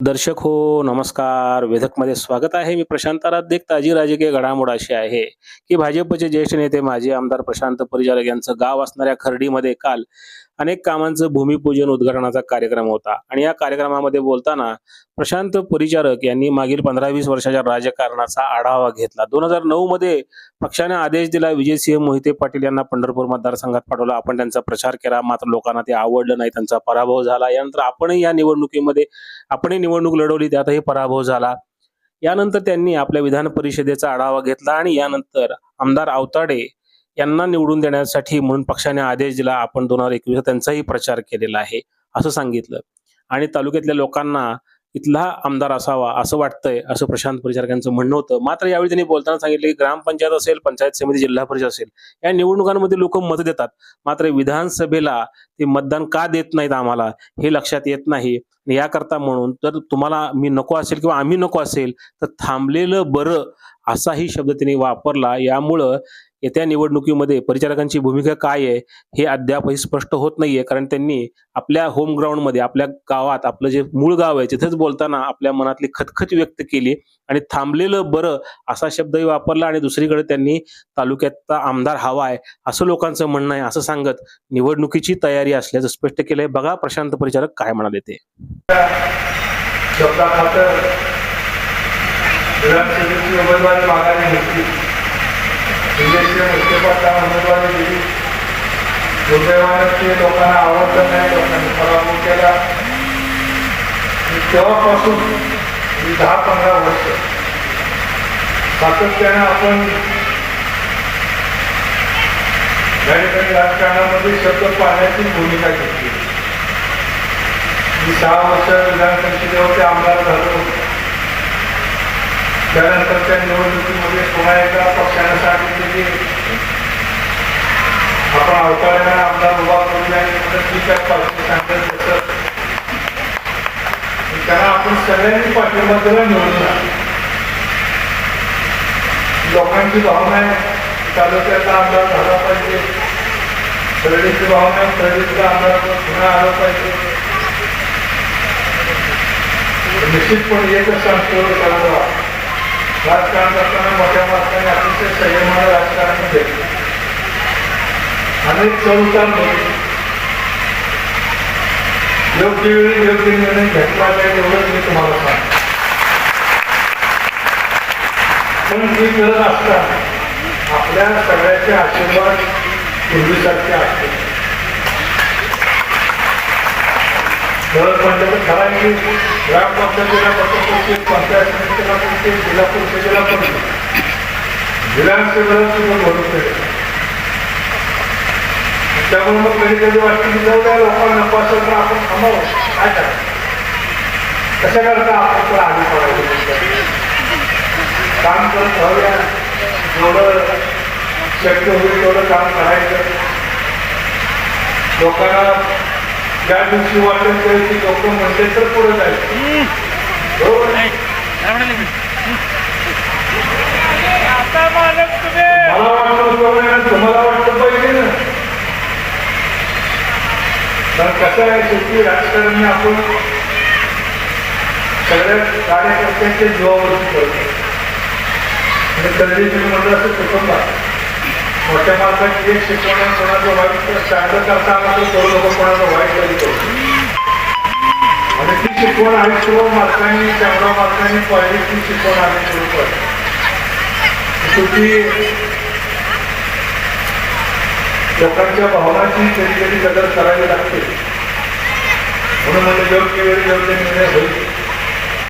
दर्शक हो नमस्कार. वेधकमध्ये स्वागत आहे. मी प्रशांत आराध्य देख ताजी राजकीय घडामोड अशी आहे की भाजपचे ज्येष्ठ नेते माजी आमदार प्रशांत परिचारक यांचं गाव असणाऱ्या खर्डीमध्ये काल अनेक कामांचं भूमिपूजन उद्घाटनाचा कार्यक्रम होता. आणि या कार्यक्रमामध्ये बोलताना प्रशांत परिचारक यांनी मागील पंधरा वीस वर्षाच्या राजकारणाचा आढावा घेतला. दोन हजार नऊ मध्ये पक्षाने आदेश दिला. विजयसिंह मोहिते पाटील यांना पंढरपूर मतदारसंघात पाठवला. आपण त्यांचा प्रचार केला. मात्र लोकांना ते आवडलं नाही. त्यांचा पराभव झाला. यानंतर आपणही या निवडणुकीमध्ये आपणही निवडणूक लढवली. त्यातही पराभव झाला. यानंतर त्यांनी आपल्या विधान परिषदेचा आढावा घेतला. आणि यानंतर आमदार आवताडे यांना निवडून देण्यासाठी म्हणून पक्षाने आदेश दिला. आपण दोन हजार एकवीस त्यांचाही प्रचार केलेला आहे असं सांगितलं. आणि तालुक्यातल्या लोकांना इथला आमदार असावा असं वाटतंय असं प्रशांत परिचारकांचं म्हणणं होतं. मात्र यावेळी त्यांनी बोलताना सांगितले की ग्रामपंचायत असेल पंचायत समिती जिल्हा परिषद असेल या निवडणुकांमध्ये लोक मत देतात. मात्र विधानसभेला ते मतदान का देत नाहीत आम्हाला हे लक्षात येत नाही. याकरता म्हणून जर तुम्हाला मी नको असेल किंवा आम्ही नको असेल तर थांबलेलं बरं असाही शब्द त्यांनी वापरला. यामुळं येत्या निवडणुकीमध्ये परिचारकांची भूमिका काय आहे हे अद्यापही स्पष्ट होत नाहीये. कारण त्यांनी आपल्या होम ग्राउंडमध्ये आपल्या गावात आपलं जे मूळ गाव आहे तिथेच बोलताना आपल्या मनातली खतखत व्यक्त केली आणि थांबलेलं बरं असा शब्दही वापरला आणि दुसरीकडे त्यांनी तालुक्याचा आमदार हवा आहे असं लोकांचं म्हणणं आहे असं सांगत निवडणुकीची तयारी असल्याचं स्पष्ट केलंय. बघा प्रशांत परिचारक काय म्हणाले ते. उमेदवारी मागायला विजयचे विजयसिंह उमेदवारी दिली. दुर्दैवाने ते लोकांना आवडलं नाही लोकांनी पराभव केला. तेव्हापासून मी दहा पंधरा वर्ष सातत्याने आपण ठिकाणी राजकारणामध्ये शब्द पाहण्याची भूमिका घेतली. मी सहा वर्ष विधान परिषदेवर ते आमदार झालो. त्यानंतरच्या निवडणुकीमध्ये पुन्हा एकदा पक्षाने सांगितले की आपण अवकाळ्याने आमदार उभा करूया ठीक आहे पार्टी सांगत तसं त्यांना आपण सगळ्यांनी पाठिंबा दिला निवडून लोकांची भावना आहे. तालुक्याचा आमदार झाला पाहिजे. खरेडीची भावना आहे. खरेडीचा आमदार पुन्हा आला पाहिजे. निश्चितपणे एकच सांगतो करावा राजकारण करताना मोठ्या मार्गाने अतिशय संयमाने राजकारण केले अनेक चढउतार होते योग्य वेळी योग्य निर्णय घेतला जाईल एवढंच मी तुम्हाला सांगतो. पण ती गरज असताना आपल्या सगळ्याचे आशीर्वाद पूर्वीसारखे असते गरज म्हटलं तर खरं आहे की ग्रामपंचायतीला पटपरिषद पंचायत समितीला परिषद जिल्हा परिषदेला परिषद विधानसभेला सुद्धा भरून त्यामुळे मग कधी कधी वाटतं की जाऊ द्या लोकांना नको असेल तर आपण थांबावं. काय करा कशा करता आपण तर आधी पडायचं? काम करत राहूया जेवढं शक्य होईल तेवढं काम करायचं. लोकांना ज्या दिवशी वाटेल त्या दिवशी लोक म्हणते तर पुढे जायचं बरोबर? आहे? मला वाटतं तुम्हाला वाटतं पाहिजे ना. कारण कसं आहे शेवटी राजकारणी आपण सगळ्या कार्यकर्त्यांच्या जीवावरती करतो आणि कधी तुम्ही म्हटलं असं कुटुंब आहे. मोठ्या माणसाची एक शिकवण्या कोणाचं वाईट तर स्टँडर्ड करता आला तर करू लोक कोणाचं वाईट कधी करतो आणि ती शिकवण आयुष्यभर मालकांनी चांगल्या मालकांनी पाहिली ती शिकवण आम्ही सुरू करतो शेवटी लोकांच्या भावनाची कधी कधी कदर करावी लागते. म्हणून म्हणजे योग्य वेळी योग्य निर्णय होईल.